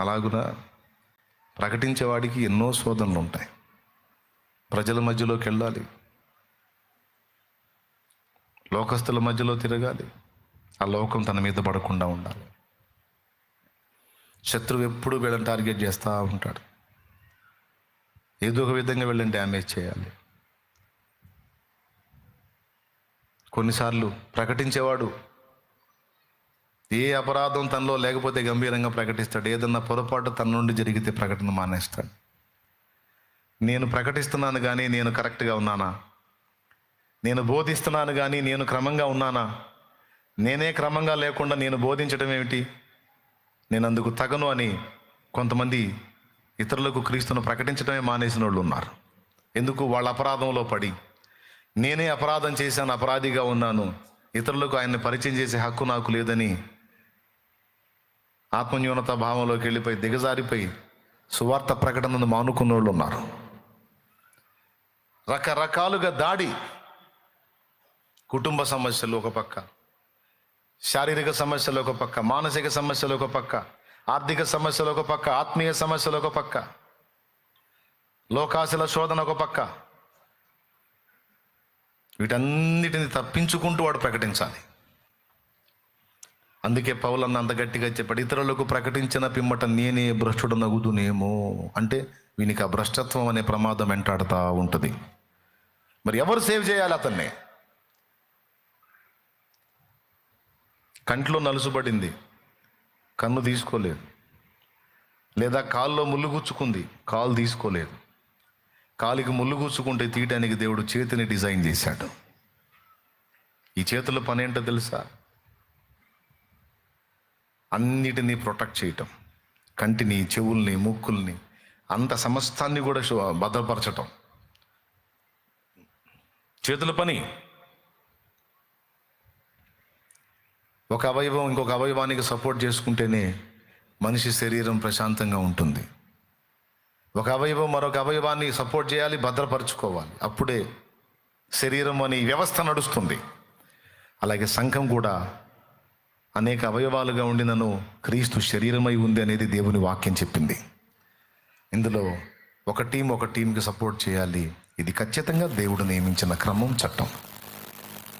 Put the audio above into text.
అలాగునా ప్రకటించేవాడికి ఎన్నో శోధనలు ఉంటాయి ప్రజల మధ్యలోకి వెళ్ళాలి. లోకస్తుల మధ్యలో తిరగాలి. ఆ లోకం తన మీద పడకుండా ఉండాలి. శత్రువు ఎప్పుడు వీళ్ళని టార్గెట్ చేస్తూ ఉంటాడు. ఏదో ఒక విధంగా వీళ్ళని డ్యామేజ్ చేయాలి. కొన్నిసార్లు ప్రకటించేవాడు ఏ అపరాధం తనలో లేకపోతే గంభీరంగా ప్రకటిస్తాడు ఏదన్నా పొరపాటు తన నుండి జరిగితే ప్రకటన మానేస్తాడు. నేను ప్రకటిస్తున్నాను కానీ నేను కరెక్ట్గా ఉన్నానా? నేను బోధిస్తున్నాను కానీ నేను క్రమంగా ఉన్నానా? నేనే క్రమంగా లేకుండా నేను బోధించడం ఏమిటి? నేను అందుకు తగను అని కొంతమంది ఇతరులకు క్రీస్తును ప్రకటించడమే మానేసిన వాళ్ళు ఉన్నారు. ఎందుకు? వాళ్ళ అపరాధంలో పడి. నేనే అపరాధం చేశాను అపరాధిగా ఉన్నాను. ఇతరులకు ఆయన్ని పరిచయం చేసే హక్కు నాకు లేదని ఆత్మన్యూనత భావంలోకి వెళ్ళిపోయి దిగజారిపోయి సువార్త ప్రకటనను మానుకున్న వాళ్ళు ఉన్నారు. రకరకాలుగా దాడి. కుటుంబ సమస్యలు ఒక పక్క శారీరక సమస్యలు ఒక పక్క మానసిక సమస్యలు ఒక పక్క ఆర్థిక సమస్యలు ఒక పక్క ఆత్మీయ సమస్యలు ఒక పక్క లోకాశల శోధన ఒక పక్క. వీటన్నిటిని తప్పించుకుంటూ వాడు ప్రకటించాలి. అందుకే పౌలన్న అంత గట్టిగా చెప్పాడు ఇతరులకు ప్రకటించిన పిమ్మట నేనే భ్రష్టుడు నగుదునేమో అంటే వీనికి ఆ భ్రష్టత్వం అనే ప్రమాదం వెంటాడుతూ ఉంటుంది. మరి ఎవరు సేవ్ చేయాలి అతన్ని? కంట్లో నలుసుబడింది కన్ను తీసుకోలేదు లేదా కాల్లో ముళ్ళు గుచ్చుకుంది కాలు తీసుకోలేదు. కాలికి ముళ్ళు గుచ్చుకుంటే తీయడానికి దేవుడు చేతిని డిజైన్ చేశాడు. ఈ చేతుల పని ఏంటో తెలుసా? అన్నిటినీ ప్రొటెక్ట్ చేయటం. కంటిని చెవుల్ని ముక్కుల్ని అంత సమస్తాన్ని కూడా భద్రపరచటం. చేతుల పని. ఒక అవయవం ఇంకొక అవయవానికి సపోర్ట్ చేసుకుంటేనే మనిషి శరీరం ప్రశాంతంగా ఉంటుంది. ఒక అవయవం మరొక అవయవాన్ని సపోర్ట్ చేయాలి భద్రపరచుకోవాలి. అప్పుడే శరీరం అనే వ్యవస్థ నడుస్తుంది. అలాగే సంఘం కూడా అనేక అవయవాలుగా ఉండి నన్ను క్రీస్తు శరీరమై ఉంది అనేది దేవుని వాక్యం చెప్పింది. ఇందులో ఒక టీం ఒక టీంకి సపోర్ట్ చేయాలి. ఇది ఖచ్చితంగా దేవుడు నియమించిన క్రమం చట్టం.